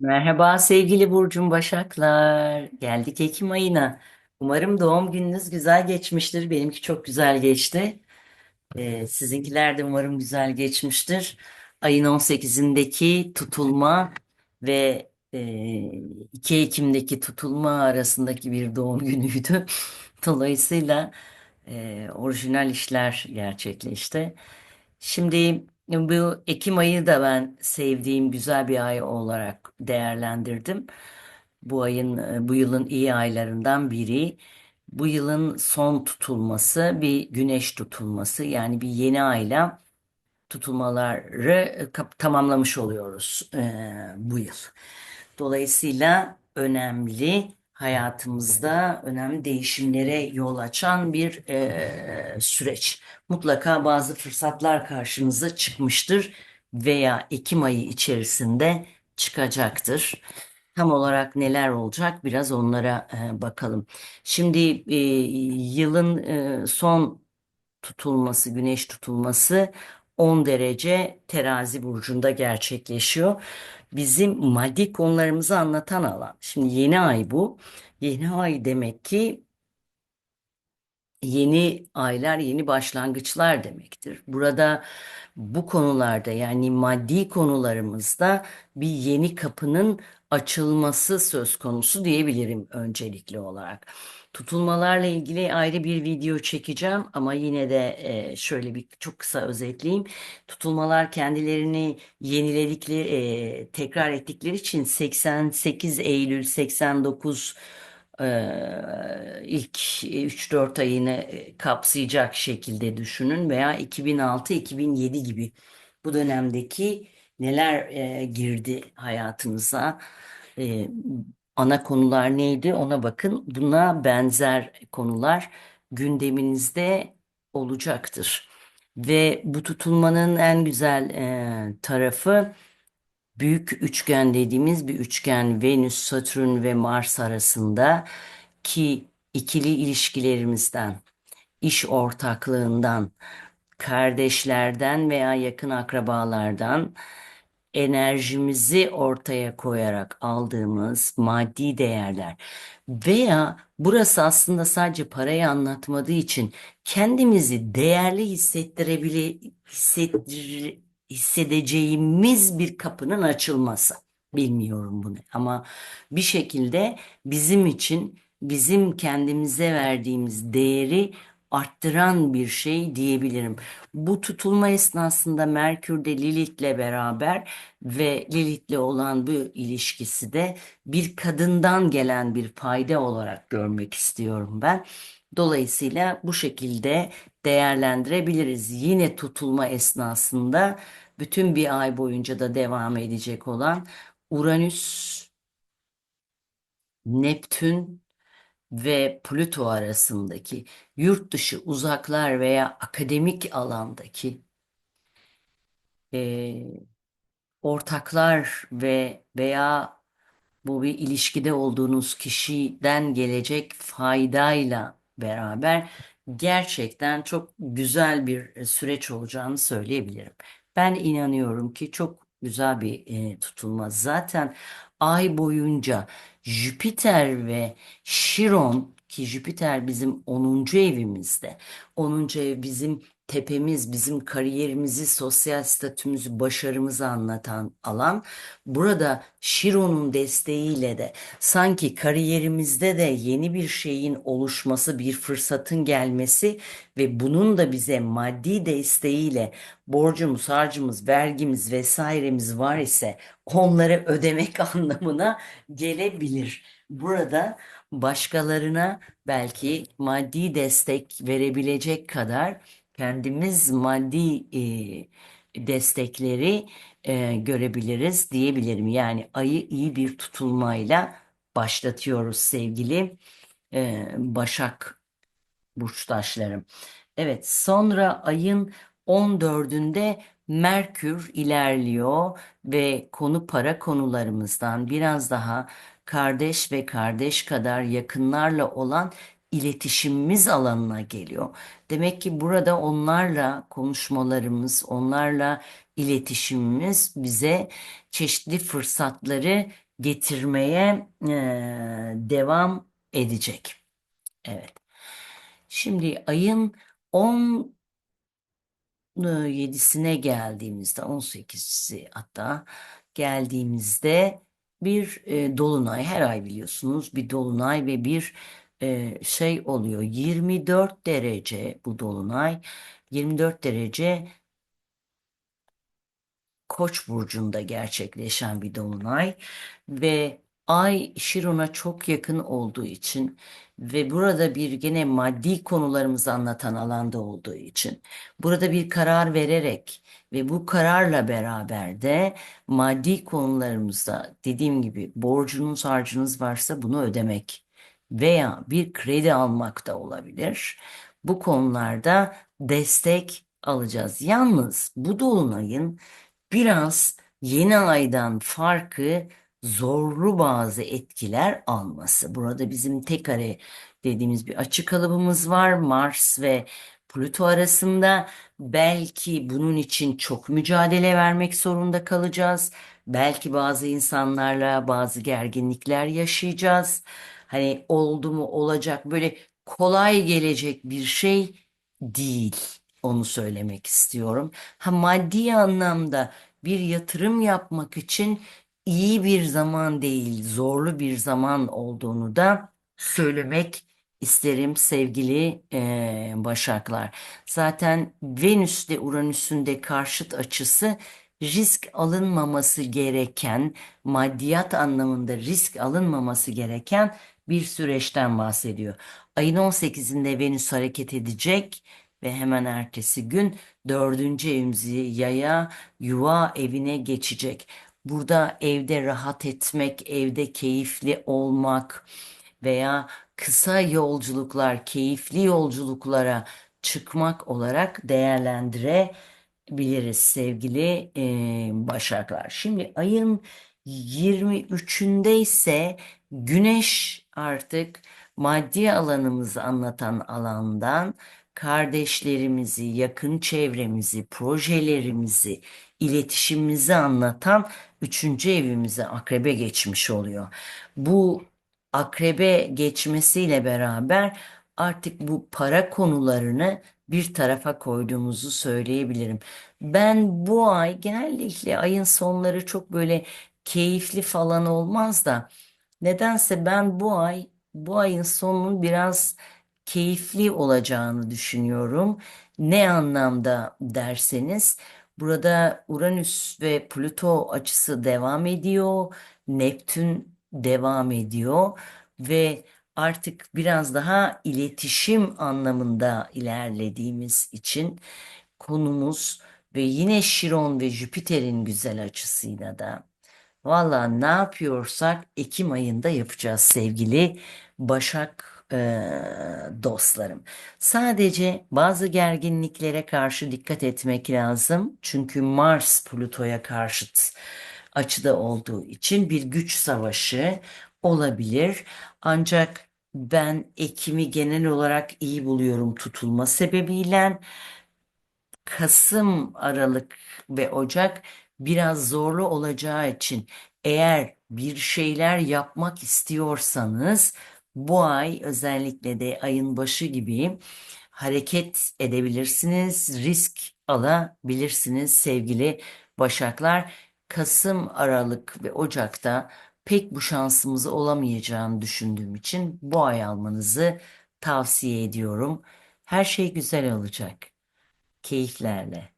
Merhaba sevgili Burcum Başaklar. Geldik Ekim ayına. Umarım doğum gününüz güzel geçmiştir. Benimki çok güzel geçti. Ee, sizinkiler de umarım güzel geçmiştir. Ayın 18'indeki tutulma ve e, 2 Ekim'deki tutulma arasındaki bir doğum günüydü. Dolayısıyla e, orijinal işler gerçekleşti. Şimdi bu Ekim ayı da ben sevdiğim güzel bir ay olarak değerlendirdim. Bu ayın, e, bu yılın iyi aylarından biri. Bu yılın son tutulması bir güneş tutulması yani bir yeni ayla tutulmaları e, tamamlamış oluyoruz e, bu yıl. Dolayısıyla önemli hayatımızda önemli değişimlere yol açan bir e, süreç. Mutlaka bazı fırsatlar karşınıza çıkmıştır veya Ekim ayı içerisinde çıkacaktır. Tam olarak neler olacak biraz onlara e, bakalım. Şimdi e, yılın e, son tutulması, güneş tutulması 10 derece terazi burcunda gerçekleşiyor. Bizim maddi konularımızı anlatan alan. Şimdi yeni ay bu. Yeni ay demek ki yeni aylar, yeni başlangıçlar demektir. Burada bu konularda yani maddi konularımızda bir yeni kapının açılması söz konusu diyebilirim öncelikli olarak. Tutulmalarla ilgili ayrı bir video çekeceğim ama yine de e, şöyle bir çok kısa özetleyeyim. Tutulmalar kendilerini yeniledikleri, e, tekrar ettikleri için 88 Eylül 89 e, ilk 3-4 ayını kapsayacak şekilde düşünün veya 2006-2007 gibi bu dönemdeki neler e, girdi hayatınıza? E, ana konular neydi? Ona bakın. Buna benzer konular gündeminizde olacaktır. Ve bu tutulmanın en güzel e, tarafı büyük üçgen dediğimiz bir üçgen Venüs, Satürn ve Mars arasında ki ikili ilişkilerimizden, iş ortaklığından, kardeşlerden veya yakın akrabalardan enerjimizi ortaya koyarak aldığımız maddi değerler. Veya burası aslında sadece parayı anlatmadığı için kendimizi değerli hissettirebile hissettir, hissedeceğimiz bir kapının açılması. Bilmiyorum bunu ama bir şekilde bizim için bizim kendimize verdiğimiz değeri arttıran bir şey diyebilirim. Bu tutulma esnasında Merkür de Lilith'le beraber ve Lilith'le olan bu ilişkisi de bir kadından gelen bir fayda olarak görmek istiyorum ben. Dolayısıyla bu şekilde değerlendirebiliriz. Yine tutulma esnasında bütün bir ay boyunca da devam edecek olan Uranüs, Neptün ve Plüto arasındaki yurt dışı uzaklar veya akademik alandaki e, ortaklar ve veya bu bir ilişkide olduğunuz kişiden gelecek faydayla beraber gerçekten çok güzel bir süreç olacağını söyleyebilirim. Ben inanıyorum ki çok güzel bir e, tutulma. Zaten ay boyunca Jüpiter ve Şiron ki Jüpiter bizim onuncu evimizde. onuncu ev bizim tepemiz, bizim kariyerimizi, sosyal statümüzü, başarımızı anlatan alan. Burada Şiron'un desteğiyle de sanki kariyerimizde de yeni bir şeyin oluşması, bir fırsatın gelmesi ve bunun da bize maddi desteğiyle borcumuz, harcımız, vergimiz vesairemiz var ise onları ödemek anlamına gelebilir. Burada başkalarına belki maddi destek verebilecek kadar kendimiz maddi e, destekleri e, görebiliriz diyebilirim. Yani ayı iyi bir tutulmayla başlatıyoruz sevgili e, Başak burçtaşlarım. Evet, sonra ayın 14'ünde Merkür ilerliyor ve konu para konularımızdan biraz daha kardeş ve kardeş kadar yakınlarla olan iletişimimiz alanına geliyor. Demek ki burada onlarla konuşmalarımız, onlarla iletişimimiz bize çeşitli fırsatları getirmeye e, devam edecek. Evet. Şimdi ayın 17'sine geldiğimizde 18'i hatta geldiğimizde bir e, dolunay her ay biliyorsunuz bir dolunay ve bir e, şey oluyor 24 derece bu dolunay 24 derece Koç burcunda gerçekleşen bir dolunay ve Ay Şiron'a çok yakın olduğu için ve burada bir gene maddi konularımızı anlatan alanda olduğu için burada bir karar vererek ve bu kararla beraber de maddi konularımızda dediğim gibi borcunuz harcınız varsa bunu ödemek veya bir kredi almak da olabilir. Bu konularda destek alacağız. Yalnız bu dolunayın biraz yeni aydan farkı zorlu bazı etkiler alması. Burada bizim tek kare dediğimiz bir açı kalıbımız var. Mars ve Plüto arasında belki bunun için çok mücadele vermek zorunda kalacağız. Belki bazı insanlarla bazı gerginlikler yaşayacağız. Hani oldu mu olacak böyle kolay gelecek bir şey değil. Onu söylemek istiyorum. Ha maddi anlamda bir yatırım yapmak için iyi bir zaman değil, zorlu bir zaman olduğunu da söylemek isterim sevgili eee, Başaklar. Zaten Venüs'te Uranüs'ün de karşıt açısı risk alınmaması gereken, maddiyat anlamında risk alınmaması gereken bir süreçten bahsediyor. Ayın 18'inde Venüs hareket edecek ve hemen ertesi gün dördüncü evimizi yaya yuva evine geçecek. Burada evde rahat etmek, evde keyifli olmak veya kısa yolculuklar, keyifli yolculuklara çıkmak olarak değerlendirebiliriz sevgili e, Başaklar. Şimdi ayın 23'ünde ise Güneş artık maddi alanımızı anlatan alandan kardeşlerimizi, yakın çevremizi, projelerimizi, iletişimimizi anlatan üçüncü evimize akrebe geçmiş oluyor. Bu akrebe geçmesiyle beraber artık bu para konularını bir tarafa koyduğumuzu söyleyebilirim. Ben bu ay genellikle ayın sonları çok böyle keyifli falan olmaz da nedense ben bu ay bu ayın sonunun biraz keyifli olacağını düşünüyorum. Ne anlamda derseniz burada Uranüs ve Plüto açısı devam ediyor. Neptün devam ediyor ve artık biraz daha iletişim anlamında ilerlediğimiz için konumuz ve yine Şiron ve Jüpiter'in güzel açısıyla da valla ne yapıyorsak Ekim ayında yapacağız sevgili Başak e, dostlarım. Sadece bazı gerginliklere karşı dikkat etmek lazım. Çünkü Mars Plüto'ya karşıt açıda olduğu için bir güç savaşı olabilir. Ancak ben Ekim'i genel olarak iyi buluyorum tutulma sebebiyle. Kasım, Aralık ve Ocak biraz zorlu olacağı için eğer bir şeyler yapmak istiyorsanız bu ay özellikle de ayın başı gibi hareket edebilirsiniz, risk alabilirsiniz sevgili Başaklar. Kasım, Aralık ve Ocak'ta pek bu şansımız olamayacağını düşündüğüm için bu ay almanızı tavsiye ediyorum. Her şey güzel olacak. Keyiflerle.